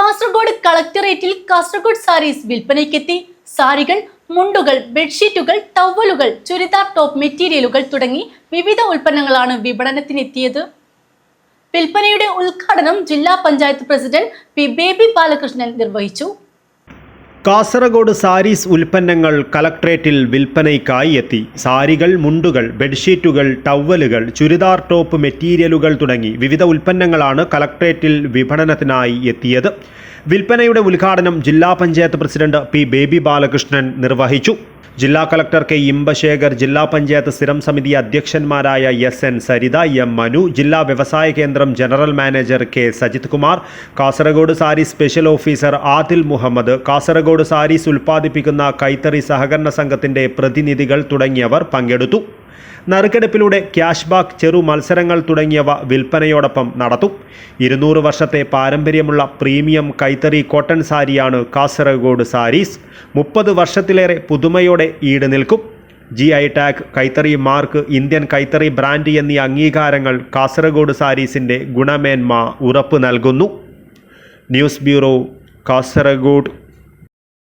കാസർഗോഡ് കളക്ടറേറ്റിൽ കാസർഗോഡ് സാരീസ് വിൽപ്പനയ്ക്കെത്തി. സാരികൾ മുണ്ടുകൾ ബെഡ്ഷീറ്റുകൾ ടവലുകൾ ചുരിദാർ ടോപ്പ് മെറ്റീരിയലുകൾ തുടങ്ങി വിവിധ ഉൽപ്പന്നങ്ങളാണ് വിപണനത്തിനെത്തിയത്. വിൽപ്പനയുടെ ഉദ്ഘാടനം ജില്ലാ panchayat president P baby Balakrishnan നിർവഹിച്ചു. കാസർഗോഡ് സാരീസ് ഉൽപ്പന്നങ്ങൾ കലക്ട്രേറ്റിൽ വിൽപ്പനയ്ക്കായി എത്തി. സാരികൾ മുണ്ടുകൾ ബെഡ്ഷീറ്റുകൾ ടവലുകൾ ചുരിദാർ ടോപ്പ് മെറ്റീരിയലുകൾ തുടങ്ങി വിവിധ ഉൽപ്പന്നങ്ങളാണ് കലക്ട്രേറ്റിൽ വിപണനത്തിനായി എത്തിയത്. വിൽപ്പനയുടെ ഉദ്ഘാടനം ജില്ലാ panchayat president P baby Balakrishnan നിർവഹിച്ചു. ജില്ലാ കളക്ടർ കെ ഇമ്പശേഖർ ജില്ലാ പഞ്ചായത്ത് സ്ഥിരം സമിതി അധ്യക്ഷന്മാരായ S N Saritha M Manu ജില്ലാ വ്യവസായ കേന്ദ്രം general manager K Sajith Kumar Kasaragod sari special officer Adil Muhammad Kasaragod saris ഉൽപ്പാദിപ്പിക്കുന്ന കൈത്തറി സഹകരണ സംഘത്തിന്റെ പ്രതിനിധികൾ തുടങ്ങിയവർ പങ്കെടുത്തു. നറുക്കെടുപ്പിലൂടെ ക്യാഷ് ബാക്ക് ചെറു മത്സരങ്ങൾ തുടങ്ങിയവ വിൽപ്പനയോടൊപ്പം നടത്തും. ഇരുന്നൂറ് വർഷത്തെ പാരമ്പര്യമുള്ള പ്രീമിയം കൈത്തറി കോട്ടൺ സാരിയാണ് കാസർഗോഡ് സാരീസ്. മുപ്പത് വർഷത്തിലേറെ പുതുമയോടെ ഈട് നിൽക്കും. ജി ഐ ടാഗ് കൈത്തറി മാർക്ക് ഇന്ത്യൻ കൈത്തറി ബ്രാൻഡ് എന്നീ അംഗീകാരങ്ങൾ കാസർഗോഡ് സാരീസിന്റെ ഗുണമേന്മ ഉറപ്പ് നൽകുന്നു. News bureau Kasaragod.